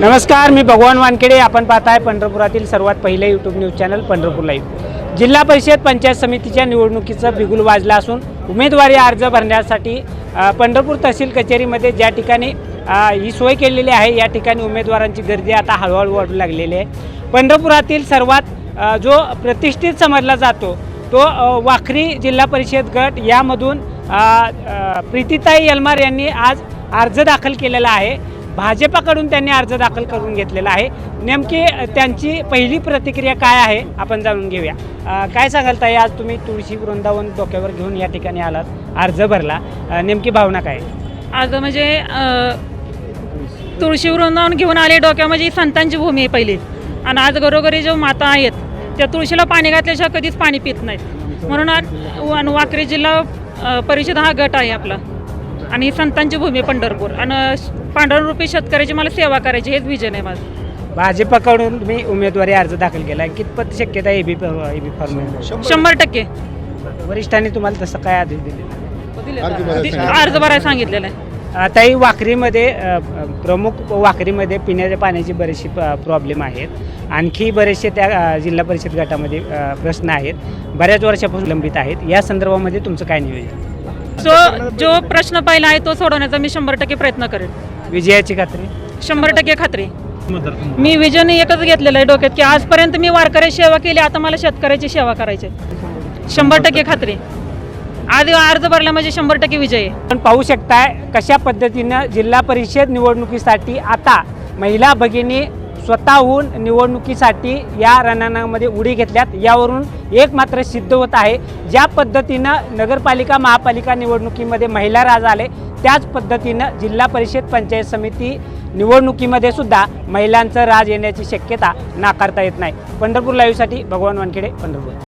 नमस्कार मी भगवान वानखेडे. आपण पाहताय पंढरपुरातील सर्वात पहिले YouTube news channel Pandharpur live जिल्हा परिषद पंचायत समितीच्या निवडणुकीचं बिगुल वाजलं असून उमेदवारी अर्ज भरण्यासाठी पंढरपूर तहसील कचेरीमध्ये ज्या ठिकाणी ही सोय केलेली आहे या ठिकाणी उमेदवारांची गर्दी आता हळूहळू वाढू लागलेली आहे. पंढरपुरातील सर्वात जो प्रतिष्ठित समजला जातो तो वाखरी जिल्हा परिषद गट. यामधून प्रीतिताई यलमार यांनी आज अर्ज दाखल केलेला आहे. भाजपाकडून त्यांनी अर्ज दाखल करून घेतलेला आहे. नेमकी त्यांची पहिली प्रतिक्रिया काय आहे आपण जाणून घेऊया. काय सांगाल ताई आज तुम्ही तुळशी वृंदावन डोक्यावर घेऊन या ठिकाणी आलात अर्ज भरला. नेमकी भावना काय आहे? आज म्हणजे तुळशी वृंदावन घेऊन आले डोक्या म्हणजे संतांची भूमी आहे पहिली. आणि आज घरोघरी जो माता आहेत त्या तुळशीला पाणी घातल्याशिवाय कधीच पाणी पित नाहीत. म्हणून आज वाकरी जिल्हा परिषद हा गट आहे आपला. आणि संतांची भूमी पंढरपूर. आणि पांढररूपी शेतकऱ्याची मला सेवा करायची हेच विजन आहे माझं. भाजपाकडून तुम्ही उमेदवारी अर्ज दाखल केला आहे कितपत शक्यता आहे एबी एबी फॉर्म शंभर टक्के. वरिष्ठांनी तुम्हाला तसं काय आदेश दिले अर्ज भरायला सांगितलेलं. आहे. ताई वाखरीमध्ये अ, प्रमुख वाखरीमध्ये पिण्याच्या पाण्याची बरेचशी प्रॉब्लेम आहेत. आणखी बरेचसे त्या अ, जिल्हा परिषद गटामध्ये अ, प्रश्न आहेत. बऱ्याच वर्षापासून लंबित आहेत. या संदर्भामध्ये तुमचं काय नियोजन? जो जो प्रश्न पहिला आहे तो सोडवण्याचा मी शंभर टक्के प्रयत्न करेन. विजयाची खात्री? शंभर टक्के खात्री. मी विजन एकच घेतलेलं आहे डोक्यात की आजपर्यंत मी वारकऱ्याची सेवा केली आता मला शेतकऱ्याची सेवा करायची आहे. शंभर टक्के खात्री. आज अर्ज भरला म्हणजे शंभर टक्के विजय आहे. आपण पाहू शकताय कशा पद्धतीनं जिल्हा परिषद निवडणुकीसाठी आता महिला भगिनी स्वतःहून निवडणुकीसाठी या रणांगणामध्ये उडी घेतल्यात. यावरून एक मात्र सिद्ध होत आहे ज्या पद्धतीनं नगरपालिका महापालिका निवडणुकीमध्ये महिला राज आले त्याच पद्धतीनं जिल्हा परिषद पंचायत समिती निवडणुकीमध्ये सुद्धा महिलांचं राज येण्याची शक्यता नाकारता येत नाही. पंढरपूर लाईव्हसाठी भगवान वानखेडे पंढरपूर.